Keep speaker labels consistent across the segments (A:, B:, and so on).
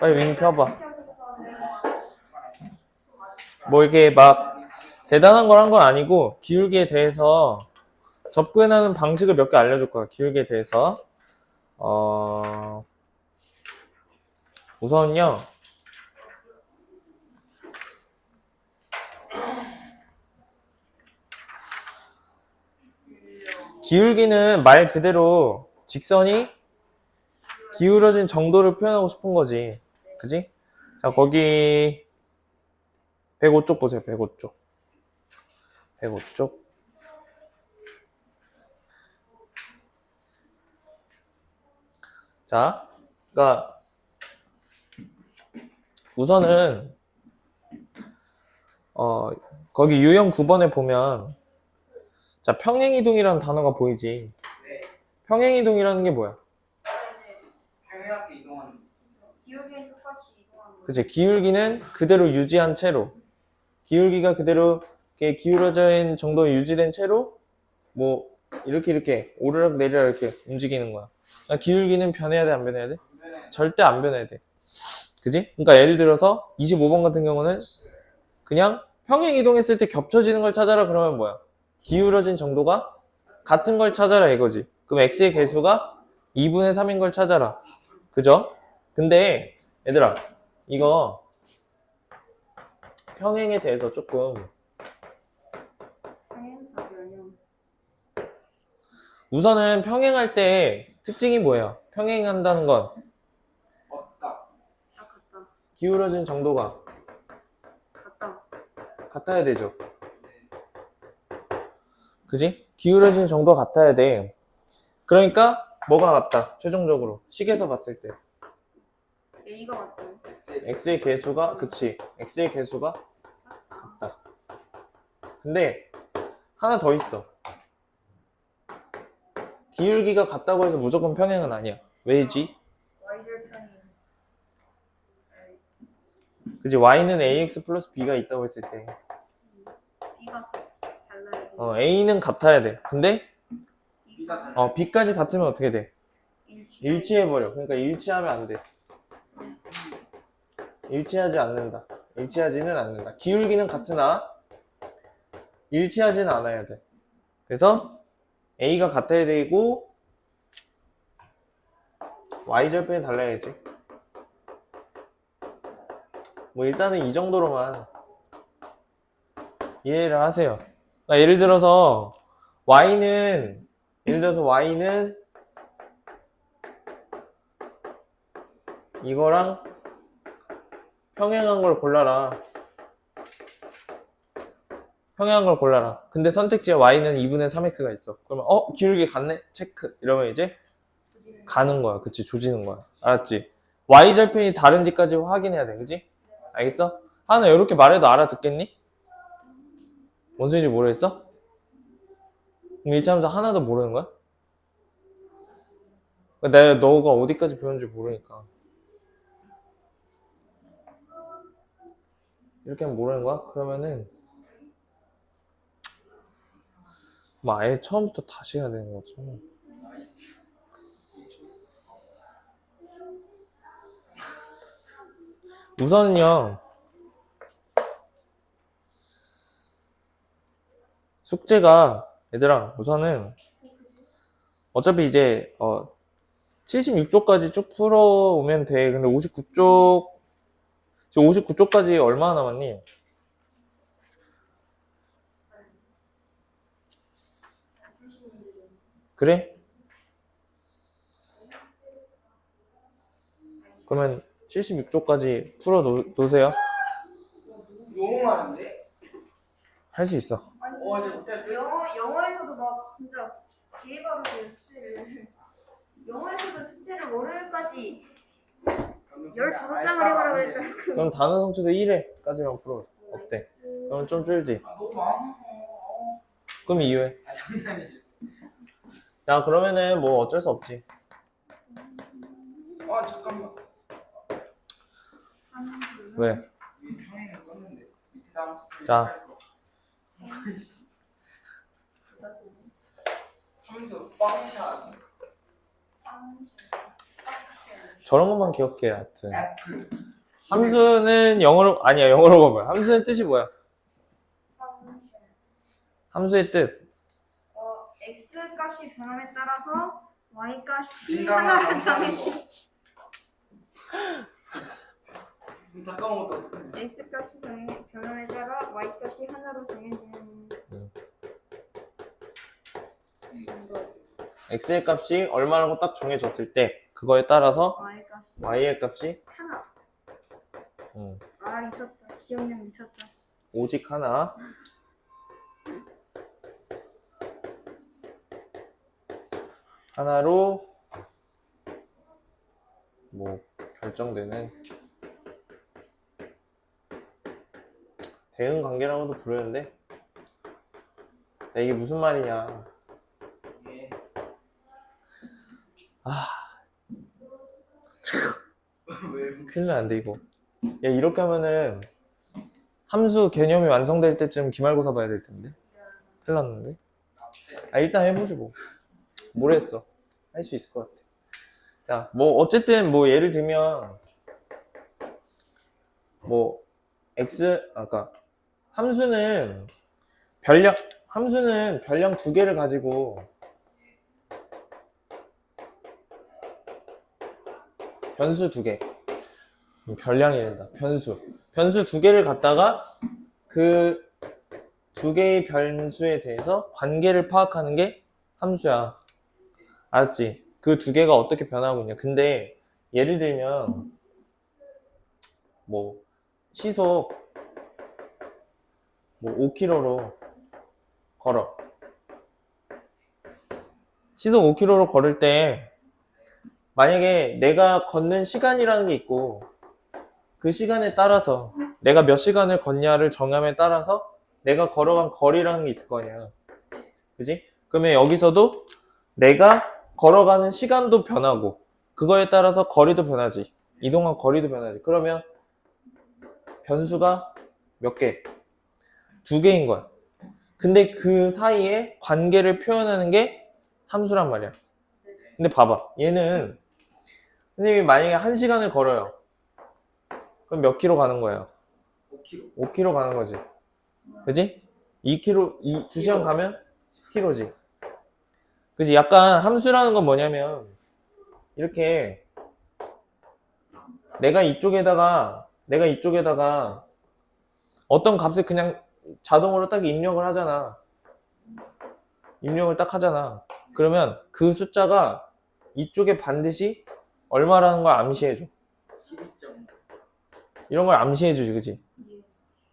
A: 빨리 윙 펴봐. 뭐 이게 막 대단한 걸 한 건 아니고 기울기에 대해서 접근하는 방식을 몇 개 알려줄 거야. 기울기에 대해서. 어, 우선요. 기울기는 말 그대로 직선이 기울어진 정도를 표현하고 싶은 거지. 그지? 자, 거기 105쪽 보세요. 105쪽. 105쪽. 자, 그러니까 우선은 어 거기 유형 9번에 보면 자 평행 이동이라는 단어가 보이지. 평행 이동이라는 게 뭐야?
B: 평행하게 이동하는
C: 기울기는 똑같이 이동하는 거.
A: 그치 기울기는 그대로 유지한 채로 기울기가 그대로 이렇게 기울어진 정도 유지된 채로 뭐 이렇게 이렇게 오르락 내리락 이렇게 움직이는 거야. 그러니까 기울기는 변해야 돼 안 변해야 돼? 절대 안 변해야 돼. 그지? 그러니까 예를 들어서 25번 같은 경우는 그냥 평행 이동했을 때 겹쳐지는 걸 찾아라 그러면 뭐야? 기울어진 정도가 같은 걸 찾아라 이거지. 그럼 x의 개수가 2분의 3인 걸 찾아라. 그죠? 근데 얘들아 이거 평행에 대해서 조금. 우선은 평행할 때 특징이 뭐예요? 평행한다는 건
B: 없다
C: 아 같다.
A: 기울어진 정도가
C: 같다.
A: 같아야 되죠. 그지? 기울어진 정도가 같아야 돼. 그러니까 뭐가 같다? 최종적으로 식에서 봤을 때
C: A가 맞다.
B: X의
A: x의 개수가 그치? x의 개수가 같다. 근데 하나 더 있어. 기울기가 같다고 해서 무조건 평행은 아니야. 왜지?
C: Y절 편이.
A: 그지? y는 ax 플러스 b가 있다고 했을 때
C: B가 달라야 돼.
A: 어, a는 같아야 돼. 근데
B: B가
A: 어, b까지 같으면 어떻게 돼?
C: 일치.
A: 일치해버려. 그러니까 일치하면 안 돼. 일치하지 않는다. 일치하지는 않는다. 기울기는 같으나 일치하지는 않아야 돼. 그래서 A가 같아야 되고 Y절편이 달라야지. 뭐 일단은 이 정도로만 이해를 하세요. 그러니까 예를 들어서 Y는 예를 들어서 Y는 이거랑 평행한 걸 골라라. 평행한 걸 골라라. 근데 선택지에 y는 2분의 3x가 있어. 그러면 어 기울기 같네? 체크. 이러면 이제 가는 거야. 그치? 조지는 거야. 알았지? y 절편이 다른지까지 확인해야 돼. 그지? 알겠어? 하나 이렇게 말해도 알아듣겠니? 뭔 소리인지 모르겠어? 그럼 일차하면서 하나도 모르는 거야? 내가 너가 어디까지 배웠는지 모르니까. 이렇게 하면 모르는 거야? 그러면은 뭐 아예 처음부터 다시 해야 되는
B: 좋았어
A: 우선은요. 숙제가 얘들아 우선은 어차피 이제 어 76쪽까지 쭉 풀어오면 돼. 근데 59쪽 지금 59쪽까지 얼마나 남았니? 그래? 그러면 76쪽까지 풀어 놓, 놓으세요.
B: 너무 많은데?
A: 할 수 있어.
C: 아니,
B: 어 진짜 못할 듯?
C: 영어 영어에서도 막 진짜 개바로세요 숙제를. 영어에서도 숙제를 월요일까지 15장을 해보라고 했다.
A: 그럼 단어 성취도 1회까지만 풀어. 어때? 그럼 좀 줄지.
B: 아 너무
A: 그럼 2회.
B: 아 장난이지
A: 야, 그러면은 뭐 어쩔 수 없지.
B: 아 잠깐만
A: 왜?
B: 이 평행을 썼는데 밑에 다음 수
A: 자.
B: 하면서 빵샷
A: 저런 것만 기억해 하여튼
B: F
A: 함수는 영어로 아니야 영어로가 뭐야 함수는 뜻이 뭐야 함수의 뜻
C: 어, x 값이 변함에 따라서 y 값이 하나로 정해지.
B: 다 까먹었다 어떡해
C: x 값이 변- 변함에 따라 y 값이 하나로 정해지는
A: 음.
C: 거.
A: x의 값이 얼마라고 딱 정해졌을 때 그거에 따라서
C: y
A: y의 값이
C: 하나.
A: 음,
C: 아 미쳤다. 기억력 미쳤다.
A: 오직 하나 하나로 뭐 결정되는 대응 관계라고도 부르는데 야, 이게 무슨 말이냐
B: 예.
A: 아
B: 왜
A: 큰일 나는데 이거. 야 이렇게 하면은 함수 개념이 완성될 때쯤 기말고사 봐야 될 텐데. 큰일 났는데? 아 일단 해보지 뭐. 모르겠어? 할 수 있을 것 같아. 자뭐 어쨌든 뭐 예를 들면 뭐 x 아까 함수는 별량 함수는 별량 두 개를 가지고 변수 두 개. 별량이란다. 변수. 변수 두 개를 갖다가 그 두 개의 변수에 대해서 관계를 파악하는 게 함수야. 알았지? 그 두 개가 어떻게 변하고 있냐. 근데 예를 들면 뭐 시속 뭐 5km로 걸어. 시속 5km로 걸을 때 만약에 내가 걷는 시간이라는 게 있고 그 시간에 따라서 내가 몇 시간을 걷냐를 정함에 따라서 내가 걸어간 거리라는 게 있을 거 아니야. 그지? 그러면 여기서도 내가 걸어가는 시간도 변하고 그거에 따라서 거리도 변하지. 이동한 거리도 변하지. 그러면 변수가 몇 개? 두 개인 거야. 근데 그 사이에 관계를 표현하는 게 함수란 말이야. 근데 봐봐. 얘는 선생님이 만약에 한 시간을 걸어요. 그럼 몇 킬로 가는 거예요?
B: 5kg
A: 5킬로 가는 거지. 그지? 2킬로, 2, 2시간 가면 10킬로지. 그지? 약간 함수라는 건 뭐냐면, 이렇게, 내가 이쪽에다가, 내가 이쪽에다가, 어떤 값을 그냥 자동으로 딱 입력을 하잖아. 입력을 딱 하잖아. 그러면 그 숫자가 이쪽에 반드시 얼마라는 걸 암시해줘.
B: 12점
A: 이런 걸 암시해 주지, 그지?
C: 예.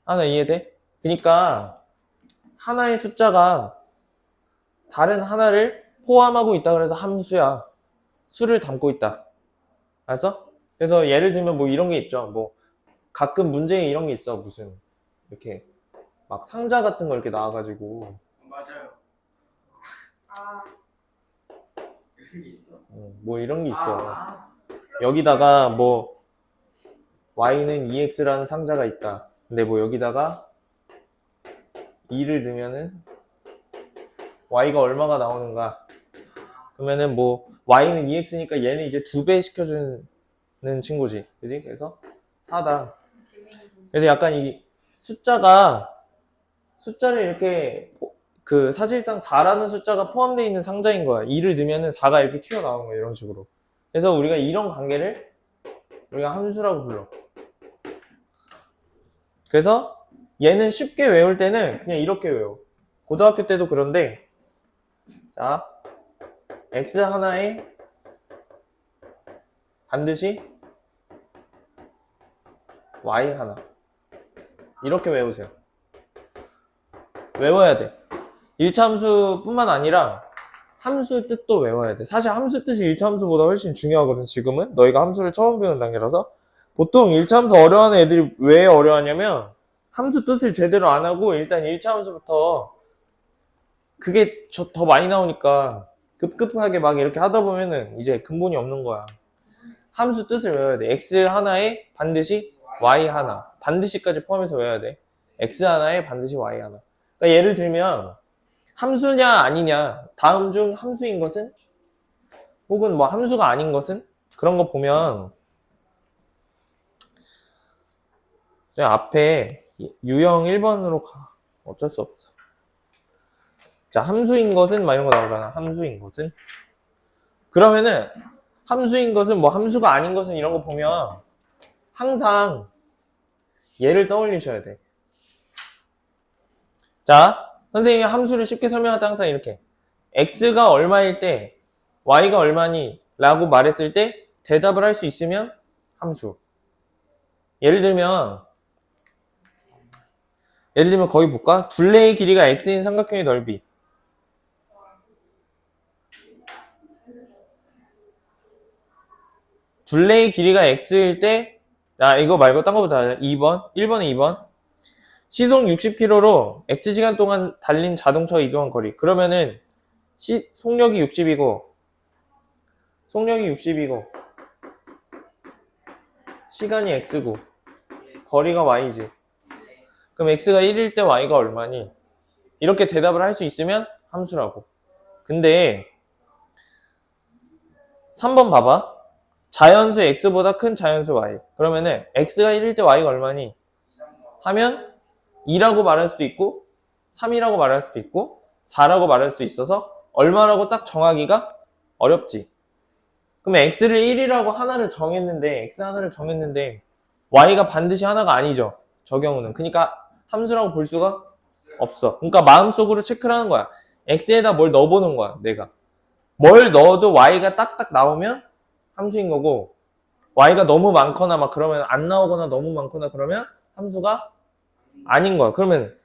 A: 하나 이해돼? 그러니까 하나의 숫자가 다른 하나를 포함하고 있다 그래서 함수야. 수를 담고 있다. 알았어? 그래서 예를 들면 뭐 이런 게 있죠. 뭐 가끔 문제에 이런 게 있어. 무슨 이렇게 막 상자 같은 거 이렇게 나와가지고
B: 맞아요
C: 아
B: 이런 게 있어
A: 음, 뭐 이런 게 있어.
B: 아,
A: 여기다가 뭐 y는 2x라는 상자가 있다. 근데 뭐 여기다가 2를 넣으면은 y가 얼마가 나오는가? 그러면은 뭐 y는 2x니까 얘는 이제 두 배 시켜주는 친구지, 그지? 그래서 4다.
C: 재밌는
A: 그래서 약간 이 숫자가 숫자를 이렇게 포- 그 사실상 4라는 숫자가 포함되어 있는 상자인 거야. 2를 넣으면은 4가 이렇게 튀어나오는 거야, 이런 식으로. 그래서 우리가 이런 관계를 우리가 함수라고 불러. 그래서 얘는 쉽게 외울 때는 그냥 이렇게 외워. 고등학교 때도 그런데 자 x 하나에 반드시 y 하나 이렇게 외우세요. 외워야 돼. 1차 함수뿐만 아니라 함수 뜻도 외워야 돼. 사실 함수 뜻이 1차 함수보다 훨씬 중요하거든, 지금은. 너희가 함수를 처음 배우는 단계라서. 보통 1차 함수 어려워하는 애들이 왜 어려워하냐면, 함수 뜻을 제대로 안 하고, 일단 1차 함수부터, 그게 저- 더 많이 나오니까, 급급하게 막 이렇게 하다 보면은, 이제 근본이 없는 거야. 함수 뜻을 외워야 돼. x 하나에 반드시 y 하나. 반드시까지 포함해서 외워야 돼. x 하나에 반드시 y 하나. 그러니까 예를 들면, 함수냐 아니냐 다음 중 함수인 것은 혹은 뭐 함수가 아닌 것은 그런 거 보면 앞에 유형 1번으로 가. 어쩔 수 없어. 자, 함수인 것은 막 이런 거 나오잖아. 함수인 것은. 그러면은 함수인 것은 뭐 함수가 아닌 것은 이런 거 보면 항상 얘를 떠올리셔야 돼. 자, 선생님이 함수를 쉽게 설명할 때 항상 이렇게 x가 얼마일 때 y가 얼마니 라고 말했을 때 대답을 할 수 있으면 함수. 예를 들면 예를 들면 거기 볼까? 둘레의 길이가 x인 삼각형의 넓이. 둘레의 길이가 x일 때, 아, 이거 말고 딴 하자. 2번. 1번에 2번. 시속 60km로 x시간 동안 달린 자동차 이동한 거리. 그러면은, 시, 속력이 60이고, 속력이 60이고, 시간이 x고, 거리가 y지. 그럼 x가 1일 때 y가 얼마니? 이렇게 대답을 할 수 있으면 함수라고. 근데 3번 봐봐. 자연수 x보다 큰 자연수 y. 그러면은 x가 1일 때 y가 얼마니? 하면 2라고 말할 수도 있고 3이라고 말할 수도 있고 4라고 말할 수도 있어서 얼마라고 딱 정하기가 어렵지. 그러면 x를 1이라고 하나를 정했는데 x 하나를 정했는데 y가 반드시 하나가 아니죠. 저 경우는. 그러니까 함수라고 볼 수가 없어. 그러니까 마음속으로 체크를 하는 거야. x에다 뭘 넣어보는 거야, 내가. 뭘 넣어도 y가 딱딱 나오면 함수인 거고, y가 너무 많거나 막 그러면 안 나오거나 너무 많거나 그러면 함수가 아닌 거야. 그러면,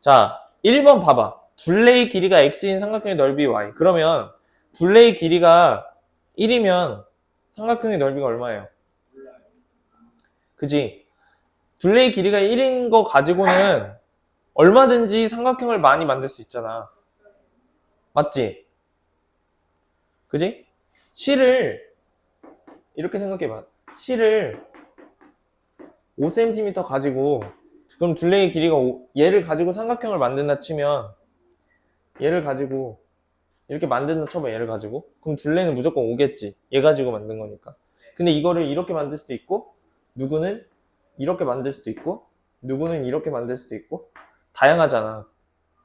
A: 자, 1번 봐봐. 둘레의 길이가 x인 삼각형의 넓이 y. 그러면, 둘레의 길이가 1이면 삼각형의 넓이가 얼마예요? 그지? 둘레의 길이가 1인 거 가지고는 얼마든지 삼각형을 많이 만들 수 있잖아. 맞지? 그지? 실을 이렇게 생각해봐. 실을 5cm 가지고 그럼 둘레의 길이가 5, 얘를 가지고 삼각형을 만든다 치면 얘를 가지고 이렇게 만든다 쳐봐 얘를 가지고 그럼 둘레는 무조건 5겠지 얘 가지고 만든 거니까 근데 이거를 이렇게 만들 수도 있고 누구는 이렇게 만들 수도 있고 누구는 이렇게 만들 수도 있고 다양하잖아.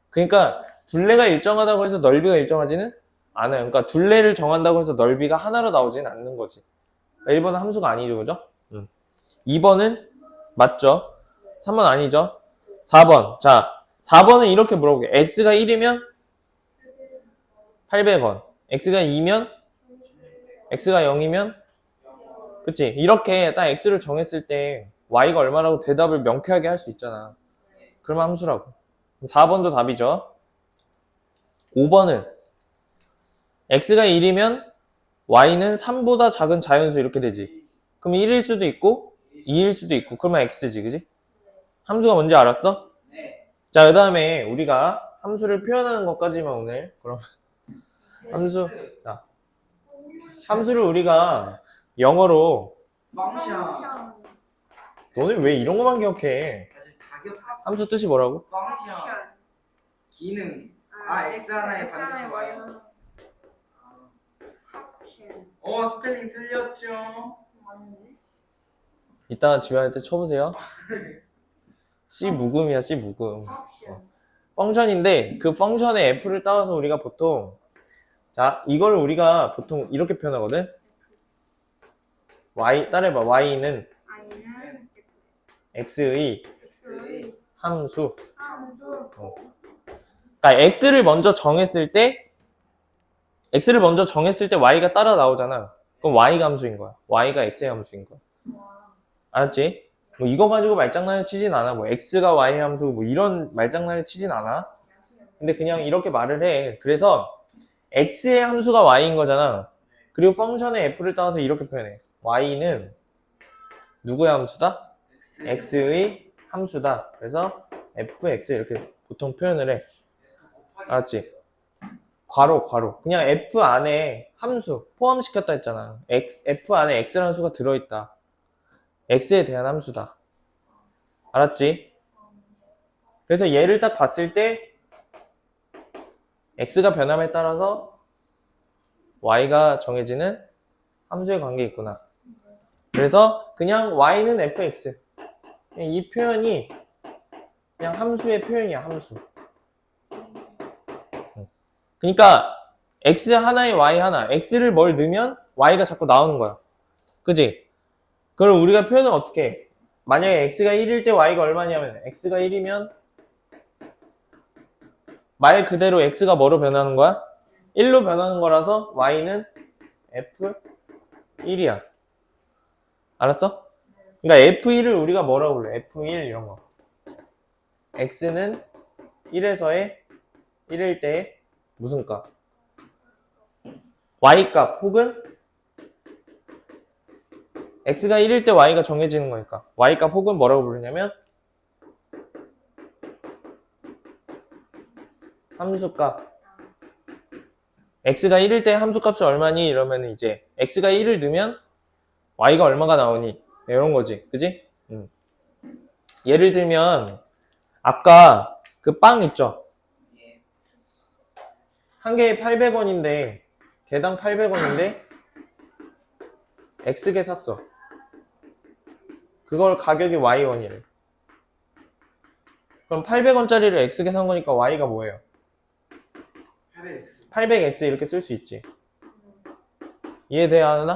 A: 그러니까 둘레가 일정하다고 해서 넓이가 일정하지는 않아요. 그러니까 둘레를 정한다고 해서 넓이가 하나로 나오지는 않는 거지. 1번은 함수가 아니죠, 그죠? 응. 2번은 맞죠? 3번 아니죠? 4번. 자, 4번은 이렇게 물어보게. x가 1이면 800원. x가 2면 x가 0이면 그치? 이렇게 딱 x를 정했을 때 y가 얼마라고 대답을 명쾌하게 할 수 있잖아. 그러면 함수라고. 4번도 답이죠. 5번은 x가 1이면 y는 3보다 작은 자연수 이렇게 되지. 그럼 1일 수도 있고 2일 수도 있고 그러면 x지, 그지? 함수가 뭔지 알았어?
B: 네.
A: 자, 그 다음에 우리가 함수를 표현하는 것까지만 오늘 그럼 함수 자, 함수를 우리가 영어로
B: 펑션.
A: 너는 왜 이런 것만 기억해?
B: 사실 다 기억.
A: 함수 뜻이 뭐라고?
B: 펑션. 기능. 아, X 하나에 반드시 Y
C: 하나.
B: 어 스펠링 틀렸죠.
A: 이따가 집에 갈때 쳐보세요. C 묵음이야, C 묵음.
C: 옵션.
A: 펑션인데 그 펑션의 f를 따와서 우리가 보통 자 이걸 우리가 보통 이렇게 표현하거든. y 따라해봐. y는 x의 함수.
C: 함수.
A: 그러니까 x를 먼저 정했을 때 x를 먼저 정했을 때 y가 따라 나오잖아. 그럼 y가 함수인 거야. y가 x의 함수인 거야.
C: 와.
A: 알았지? 뭐 이거 가지고 말장난을 치진 않아. 뭐 x가 y의 함수 뭐 이런 말장난을 치진 않아. 근데 그냥 이렇게 말을 해. 그래서 x의 함수가 y인 거잖아. 그리고 펑션의 f를 따라서 이렇게 표현해. y는 누구의 함수다? X의 함수다. 그래서 fx 이렇게 보통 표현을 해. 알았지? 괄호, 괄호. 그냥 f 안에 함수 포함시켰다 했잖아. x, f 안에 x라는 수가 들어있다. X에 대한 함수다. 알았지? 그래서 얘를 딱 봤을 때 x가 변함에 따라서 y가 정해지는 함수의 관계 있구나. 그래서 그냥 y는 fx. 그냥 이 표현이 그냥 함수의 표현이야, 함수. 응. 그러니까 x 하나에 y 하나, x를 뭘 넣으면 y가 자꾸 나오는 거야. 그지? 그럼 우리가 표현을 어떻게 해? 만약에 x가 1일 때 y가 얼마냐면 x가 1이면 말 그대로 x가 뭐로 변하는 거야? 1로 변하는 거라서 y는 f1이야. 알았어? 그러니까 f1을 우리가 뭐라고 불러? f1 이런 거. x는 1에서의 1일 때의 무슨 값? y 값 혹은 x가 1일 때 y가 정해지는 거니까 y 값 혹은 뭐라고 부르냐면 함수값 x가 1일 때 함수값이 얼마니 이러면 이제 x가 1을 넣으면 y가 얼마가 나오니 이런 거지 그지? 음. 예를 들면 아까 그 빵 있죠
B: 예.
A: 한 개에 800원인데 개당 800원인데 x개 샀어 그걸 가격이 y1이래 그럼 800원짜리를 x개 산 거니까 y가 뭐예요?
B: 800x
A: 800x 이렇게 쓸 수 있지. 이해돼야 하나?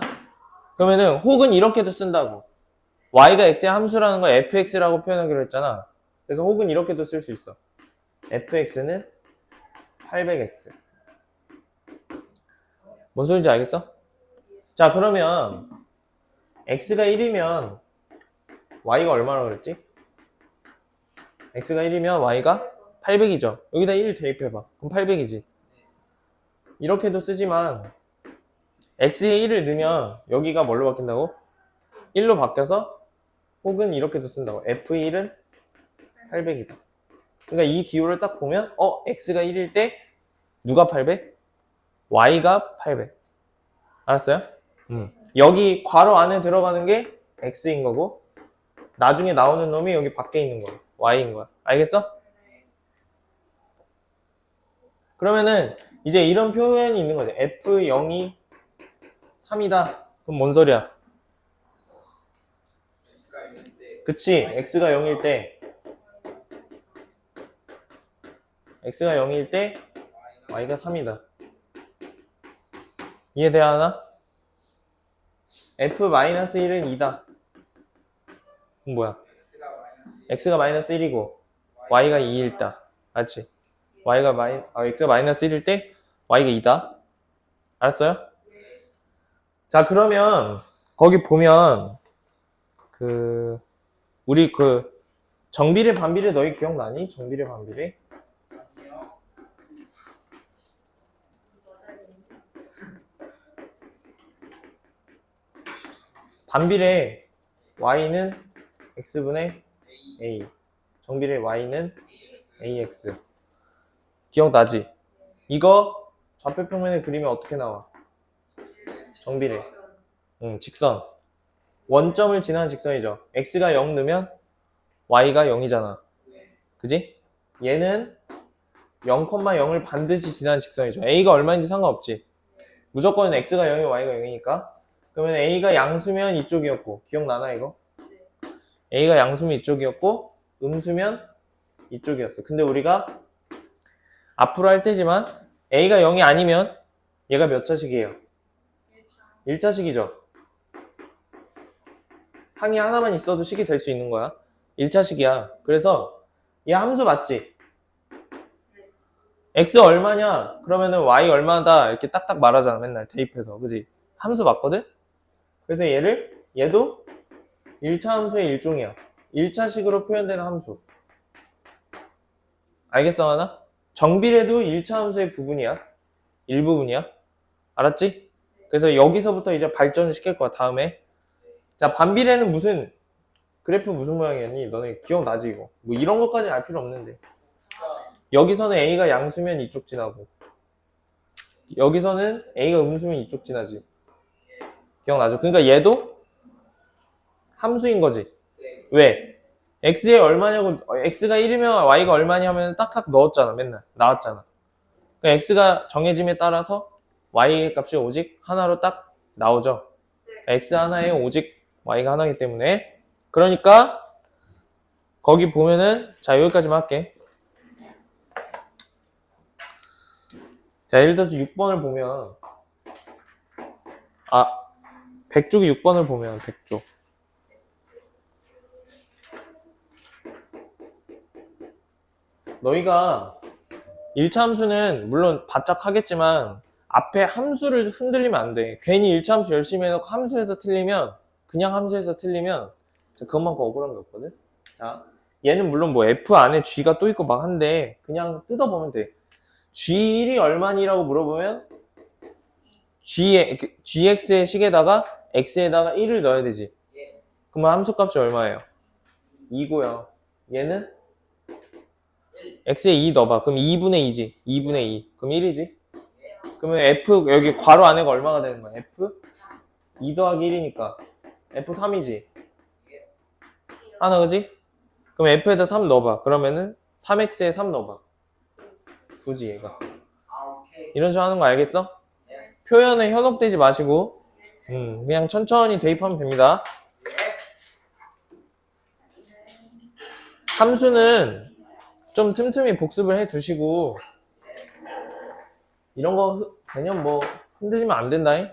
A: 그러면은 혹은 이렇게도 쓴다고. y가 x의 함수라는 걸 fx라고 표현하기로 했잖아. 그래서 혹은 이렇게도 쓸 수 있어. fx는 800x. 뭔 소리인지 알겠어? 자, 그러면 x가 1이면 y가 얼마나 그랬지? x가 1이면 y가 800이죠. 여기다 1 대입해봐. 그럼 800이지. 이렇게도 쓰지만 x에 1을 넣으면 여기가 뭘로 바뀐다고? 1로 바뀌어서 혹은 이렇게도 쓴다고 f1은 800이다 그러니까 이 기호를 딱 보면 어 x가 1일 때 누가 800? y가 800 알았어요? 음. 여기 괄호 안에 들어가는 게 x인 거고 나중에 나오는 놈이 여기 밖에 있는 거야 y인 거야 알겠어? 그러면은 이제 이런 표현이 있는 거죠. F0이 3이다. 그럼 뭔 소리야? 그치. X가 0일 때. X가 0일 때 Y가 3이다. 이해돼야 하나? F-1은 2다. 뭐야?
B: x가 마이너스
A: X가 마이너스 1이고 Y가 2일 때. 맞지? Y가 마이, 아, X가 마이너스 1일 때 Y가 2다. 알았어요? 자, 그러면 거기 보면 그 우리 그 정비례 반비례 너희 기억나니? 정비례 반비례? 반비례 Y는 X분의
B: a.
A: 정비례 Y는
B: ax.
A: 기억나지? 이거 좌표 평면에 그리면 어떻게 나와? 정비례. 응, 직선. 원점을 지나는 직선이죠. x가 0 넣으면 y가 0이잖아. 그지? 얘는 0,0을 반드시 지나는 직선이죠. a가 얼마인지 상관없지. 무조건 x가 0이 y가 0이니까. 그러면 a가 양수면 이쪽이었고, 기억나나 이거? A가 양수면 이쪽이었고, 음수면 이쪽이었어. 근데 우리가 앞으로 할 때지만 a가 0이 아니면 얘가 몇 차식이에요? 1차식이죠. 항이 하나만 있어도 식이 될 수 있는 거야. 1차식이야. 그래서 얘 함수 맞지? x 얼마냐? 그러면은 y 얼마다 이렇게 딱딱 말하잖아. 맨날 대입해서. 그지? 함수 맞거든? 그래서 얘를 얘도 1차 함수의 일종이야. 1차식으로 표현되는 함수. 알겠어 하나? 정비례도 1차 함수의 부분이야. 일부분이야. 알았지? 그래서 여기서부터 이제 발전을 시킬 거야, 다음에. 자, 반비례는 무슨, 그래프 무슨 모양이었니? 너네 기억나지, 이거? 뭐 이런 것까지 알 필요 없는데. 여기서는 A가 양수면 이쪽 지나고, 여기서는 A가 음수면 이쪽 지나지. 기억나죠? 그러니까 얘도 함수인 거지.
B: 네
A: 왜? x에 얼마냐고, 어, x가 1이면 y가 얼마냐 하면 딱딱 넣었잖아, 맨날. 나왔잖아. 그러니까 x가 정해짐에 따라서 y 값이 오직 하나로 딱 나오죠. x 하나에 오직 y가 하나이기 때문에 그러니까 거기 보면은 자 여기까지만 할게 자 예를 들어서 6번을 보면 아 100쪽이 6번을 보면 100쪽 너희가 1차 함수는 물론 바짝 하겠지만 앞에 함수를 흔들리면 안 돼. 괜히 1차 함수 열심히 해놓고 함수에서 틀리면 그냥 함수에서 틀리면 그것만큼 억울한 게 없거든. 자, 얘는 물론 뭐 F 안에 G가 또 있고 막 한데 그냥 뜯어보면 돼. G1이 얼마니라고 물어보면 G, GX의 식에다가 X에다가 1을 넣어야 되지. 그러면 함수값이 얼마예요? 2고요. 얘는 x에 2 넣어봐. 그럼 2분의 2지. 2분의 2. 그럼 1이지. 그러면 f 여기 괄호 안에가 얼마가 되는 거야? f 2 더하기 1이니까 f 3이지. 하나 그지? 그럼 f에다 3 넣어봐. 그러면은 3x에 3 넣어봐. 굳이 얘가. 이런 식으로 하는 거 알겠어? 표현에 현혹되지 마시고 음, 그냥 천천히 대입하면 됩니다. 함수는 좀 틈틈이 복습을 해 두시고 이런 거 흔- 그냥 뭐 흔들리면 안 된다잉.